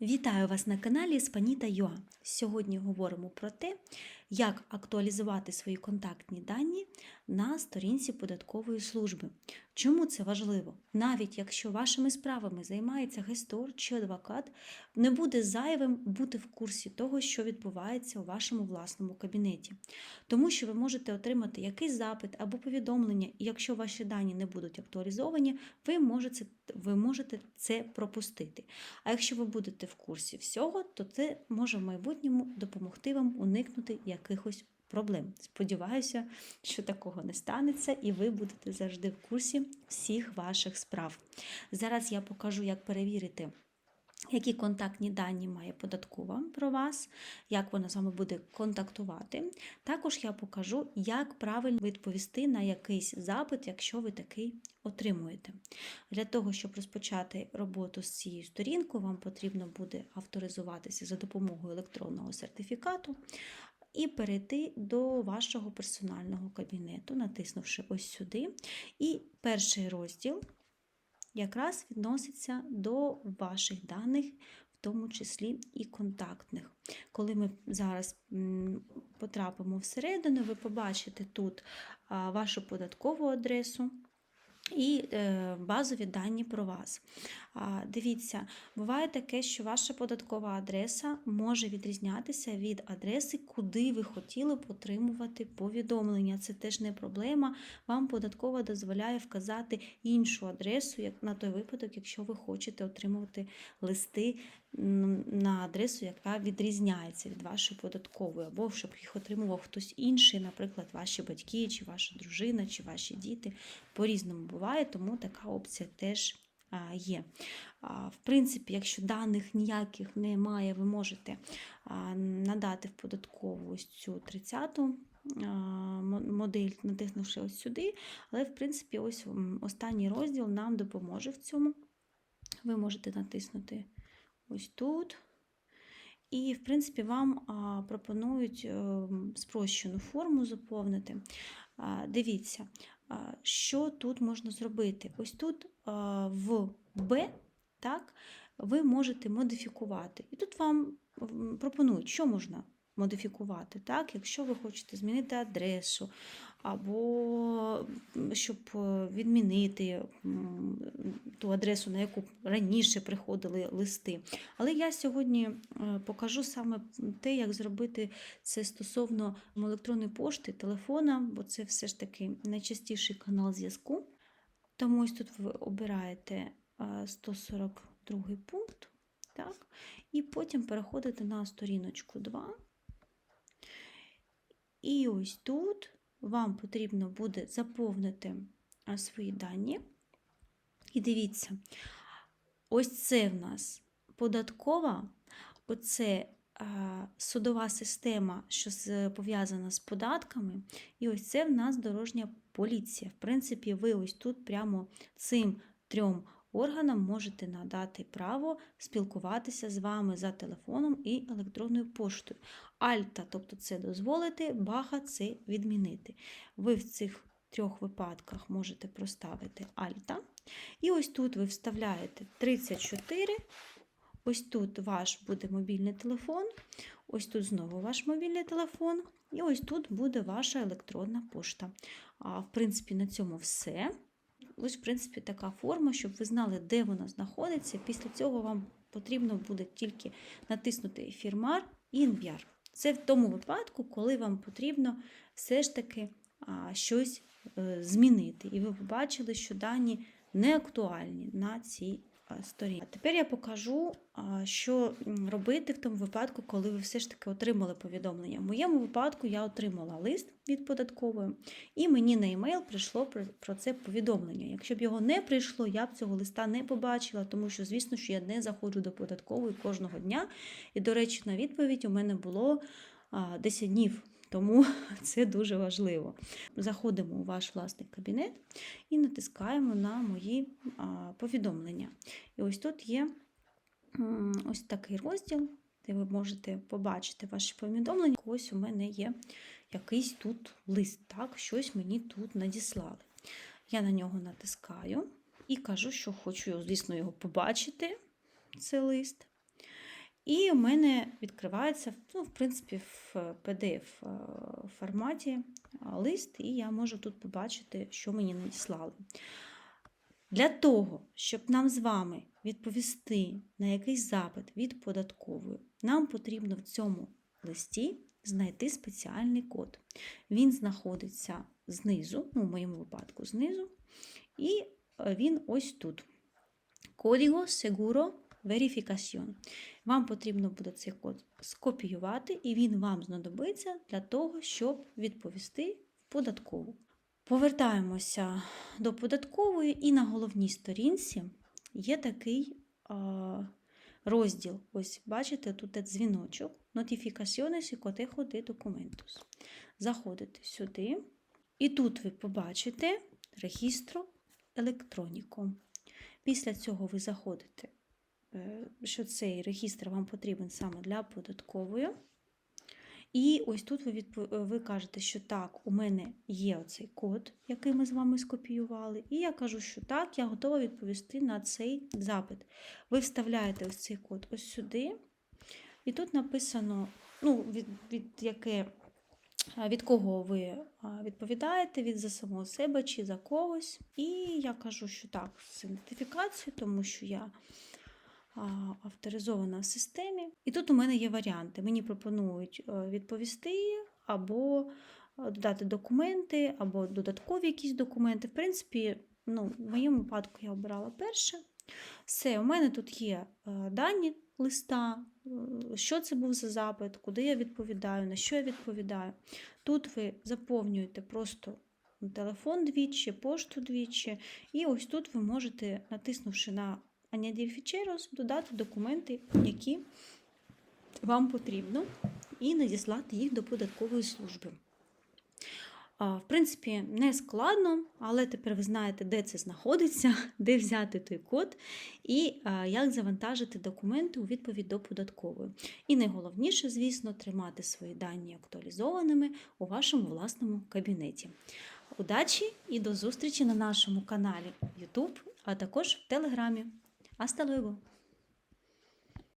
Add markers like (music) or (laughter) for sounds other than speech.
Вітаю вас на каналі Спаніта Йоа. Сьогодні говоримо про те, як актуалізувати свої контактні дані на сторінці податкової служби. Чому це важливо? Навіть якщо вашими справами займається гестор чи адвокат, не буде зайвим бути в курсі того, що відбувається у вашому власному кабінеті. Тому що ви можете отримати якийсь запит або повідомлення, і якщо ваші дані не будуть актуалізовані, ви можете, ви можете це пропустити. А якщо ви будете в курсі всього, то це може в майбутньому допомогти вам уникнути якихось проблем. Сподіваюся, що такого не станеться, і ви будете завжди в курсі всіх ваших справ. Зараз я покажу, як перевірити. Які контактні дані має податкова про вас, як вона з вами буде контактувати. Також я покажу, як правильно відповісти на якийсь запит, якщо ви такий отримуєте. Для того, щоб розпочати роботу з цією сторінкою, вам потрібно буде авторизуватися за допомогою електронного сертифікату і перейти до вашого персонального кабінету, натиснувши ось сюди. І перший розділ якраз відноситься до ваших даних, в тому числі і контактних. Коли ми зараз потрапимо всередину, ви побачите тут вашу податкову адресу. І е, базові дані про вас. Дивіться, буває таке, що ваша податкова адреса може відрізнятися від адреси, куди ви хотіли б отримувати повідомлення. Це теж не проблема. Вам податкова дозволяє вказати іншу адресу, як на той випадок, якщо ви хочете отримувати листи на адресу, яка відрізняється від вашої податкової, або щоб їх отримував хтось інший, наприклад, ваші батьки, чи ваша дружина, чи ваші діти. По-різному буває, тому така опція теж є. В принципі, якщо даних ніяких немає, ви можете надати в податкову ось цю 30-ту модель, натиснувши ось сюди, але, в принципі, ось останній розділ нам допоможе в цьому. Ви можете натиснути ось тут. І, в принципі, вам пропонують спрощену форму заповнити. Дивіться, що тут можна зробити. Ось тут в Б так, ви можете модифікувати. І тут вам пропонують, що можна модифікувати, так, якщо ви хочете змінити адресу, або щоб е, відмінити ту адресу, на яку раніше приходили листи. Але я сьогодні е, покажу саме те, як зробити це стосовно електронної пошти, телефона, бо це все ж таки найчастіший канал зв'язку. Тому ось тут ви обираєте 142 е, пункт, так, і потім переходите на сторіночку 2. І ось тут вам потрібно буде заповнити свої дані. І дивіться, ось це в нас податкова, оце судова система, що пов'язана з податками, і ось це в нас дорожня поліція. В принципі, ви ось тут прямо цим трьом органам можете надати право спілкуватися з вами за телефоном і електронною поштою. Альта, тобто це дозволити, бага це відмінити. Ви в цих трьох випадках можете проставити Альта. І ось тут ви вставляєте 34. Ось тут ваш буде мобільний телефон, ось тут знову ваш мобільний телефон, і ось тут буде ваша електронна пошта. В принципі, на цьому все. Ось, в принципі, така форма, щоб ви знали, де вона знаходиться. Після цього вам потрібно буде тільки натиснути фірмар і інв'яр. Це в тому випадку, коли вам потрібно все ж таки щось е, змінити. І ви побачили, що дані не актуальні на цій сторінці. А тепер я покажу, що робити в тому випадку, коли ви все ж таки отримали повідомлення. В моєму випадку я отримала лист від податкової, і мені на емейл прийшло про це повідомлення. Якщо б його не прийшло, я б цього листа не побачила, тому що, звісно, що я не заходжу до податкової кожного дня. І, до речі, на відповідь у мене було 10 днів. Тому (laughs) це дуже важливо. Заходимо у ваш власний кабінет і натискаємо на мої повідомлення. І ось тут є ось такий розділ, де ви можете побачити ваші повідомлення. Ось у мене є якийсь тут лист, так, щось мені тут надіслали. Я на нього натискаю і кажу, що хочу, звісно, його побачити, цей лист. І у мене відкривається, ну, в принципі, в PDF е, е, лист, і я можу тут побачити, що мені надіслали. Для того, щоб нам з вами відповісти на якийсь запит від податкової, нам потрібно в цьому листі знайти спеціальний код. Він знаходиться знизу, ну, в моєму випадку знизу, і е, він ось тут. Código Seguro Verificación. Вам потрібно буде цей код скопіювати, і він вам знадобиться для того, щоб відповісти в податкову. Повертаємося до податкової, і на головній сторінці є такий а, розділ. Ось, бачите, тут є дзвіночок. Notificaciones y cotejo de documentos. Заходите сюди, і тут ви побачите регістро електроніку. Після цього ви заходите, що цей регістр вам потрібен саме для податкової. І ось тут ви, відпо- ви кажете, що так, у мене є оцей код, який ми з вами скопіювали. І я кажу, що так, я готова відповісти на цей запит. Ви вставляєте ось цей код ось сюди. І тут написано, ну, від, від, яке, від кого ви відповідаєте, від за самого себе чи за когось. І я кажу, що так, з ідентифікацією, тому що я авторизована в системі. І тут у мене є варіанти. Мені пропонують е, відповісти або е, додати документи, або додаткові якісь документи. В принципі, ну, в моєму випадку я обирала перше. Все, у мене тут є е, дані листа, що це був за запит, куди я відповідаю, на що я відповідаю. Тут ви заповнюєте просто телефон двічі, пошту двічі, і ось тут ви можете, натиснувши на Ficheros, додати документи, які вам потрібно, і надіслати їх до податкової служби. В принципі, не складно, але тепер ви знаєте, де це знаходиться, (laughs) де взяти той код і як завантажити документи у відповідь до податкової. І найголовніше, звісно, тримати свої дані актуалізованими у вашому власному кабінеті. Удачі і до зустрічі на нашому каналі YouTube, а також в Телеграмі. Hasta luego!